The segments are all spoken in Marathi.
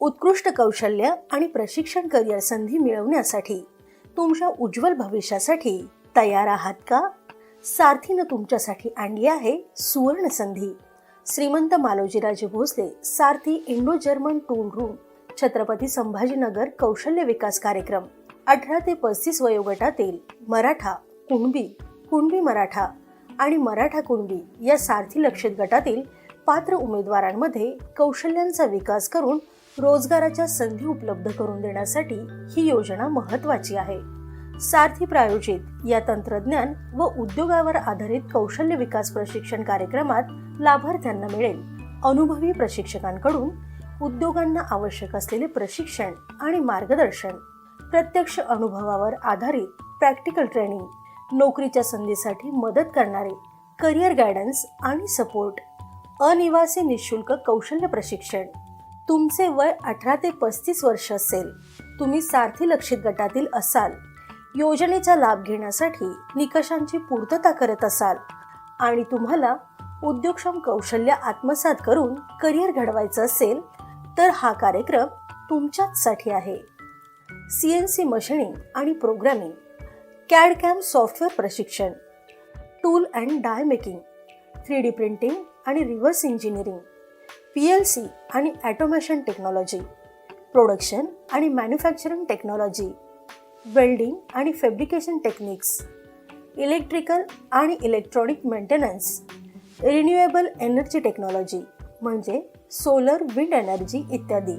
उत्कृष्ट कौशल्य आणि प्रशिक्षण करिअर संधी मिळवण्यासाठी तुमच्या उज्ज्वल भविष्यासाठी तयार आहात का? सारथीनं तुमच्यासाठी आणली आहे सुवर्ण संधी. Shrimant Malojiraje Bhosale Sarthi Indo German tool room Chhatrapati Sambhajinagar कौशल्य विकास कार्यक्रम अठरा ते पस्तीस वयोगटातील मराठा कुणबी कुणबी मराठा आणि मराठा कुणबी या सारथी लक्षित गटातील पात्र उमेदवारांमध्ये कौशल्यांचा विकास करून रोजगाराच्या संधी उपलब्ध करून देण्यासाठी ही योजना महत्वाची आहे. सारथी प्रायोजित या तंत्रज्ञान व उद्योगावर आधारित कौशल्य विकास प्रशिक्षण कार्यक्रमात लाभार्थ्यांना मिळेल. अनुभवी प्रशिक्षकांकडून उद्योगांना आवश्यक असलेले प्रशिक्षण आणि मार्गदर्शन प्रत्यक्ष अनुभवावर आधारित प्रॅक्टिकल ट्रेनिंग नोकरीच्या संधीसाठी मदत करणारे करिअर गायडन्स आणि सपोर्ट अनिवासी निशुल्क कौशल्य प्रशिक्षण तुमचे वय अठरा ते पस्तीस वर्ष असेल. तुम्ही सारथी लक्षित गटातील असाल. योजनेचा लाभ घेण्यासाठी निकषांची पूर्तता करत असाल. आणि तुम्हाला उद्योगक्षम कौशल्य आत्मसात करून करिअर घडवायचं असेल तर हा कार्यक्रम तुमच्याचसाठी आहे. सी एन सी मशिनिंग आणि प्रोग्रामिंग कॅड कॅम सॉफ्टवेअर प्रशिक्षण tool and die making three D printing आणि reverse engineering. P L C आणि ॲटोमेशन टेक्नॉलॉजी प्रोडक्शन आणि मॅन्युफॅक्चरिंग टेक्नॉलॉजी वेल्डिंग आणि फॅब्रिकेशन टेक्निक्स इलेक्ट्रिकल आणि electronic maintenance renewable energy technology म्हणजे सोलर विंड एनर्जी इत्यादी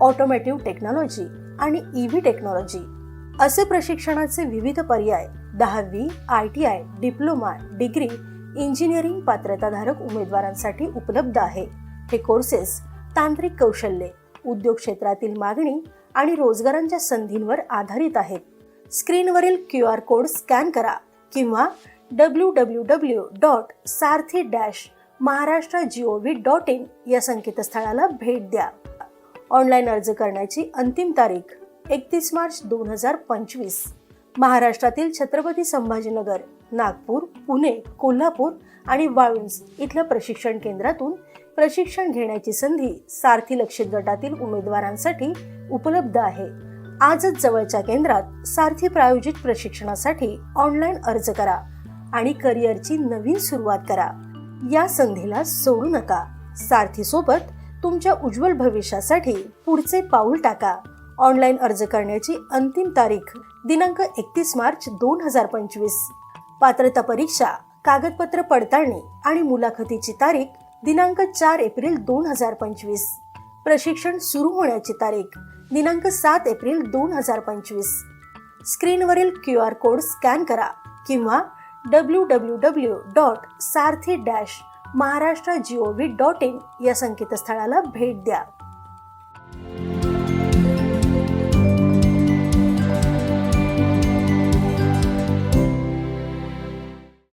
ऑटोमॅटिव्ह टेक्नॉलॉजी आणि ई व्ही टेक्नॉलॉजी असे प्रशिक्षणाचे विविध पर्याय दहावी I T I diploma degree engineering पात्रताधारक उमेदवारांसाठी उपलब्ध आहे. हे कोर्सेस तांत्रिक कौशल्ये उद्योग क्षेत्रातील मागणी आणि रोजगारांच्या संधींवर आधारित आहेत. स्क्रीनवरील क्यू आर कोड स्कॅन करा किंवा W W W dot Sarthi dash Maharashtra G O V dot in या संकेतस्थळाला भेट द्या. ऑनलाईन अर्ज करण्याची अंतिम तारीख एकतीस मार्च दोन हजार पंचवीस. महाराष्ट्रातील छत्रपती संभाजीनगर नागपूर पुणे कोल्हापूर आणि वाळुंज इथल्या प्रशिक्षण केंद्रातून प्रशिक्षण घेण्याची संधी सारथी लक्षित गटातील उमेदवारांसाठी उपलब्ध आहे. आजच जवळच्या केंद्रात सारथी प्रायोजित प्रशिक्षणासाठी ऑनलाईन अर्ज करा आणि करिअरची नवीन सुरुवात करा. या संधीला सोडू नका. सारथी सोबत तुमच्या उज्ज्वल भविष्यासाठी पुढचे पाऊल टाका. ऑनलाईन अर्ज करण्याची अंतिम तारीख दिनांक एकतीस मार्च दोन हजार पंचवीस. पात्रता परीक्षा कागदपत्र पडताळणी आणि मुलाखतीची तारीख दिनांक चार एप्रिल दोन हजार पंचवीस. प्रशिक्षण सुरू होण्याची तारीख दिनांक सात एप्रिल दोन हजार पंचवीस. स्क्रीनवरील क्यू आर कोड स्कॅन करा किंवा W W W dot Sarthi dash Maharashtra G O V dot in या संकेतस्थळाला भेट द्या.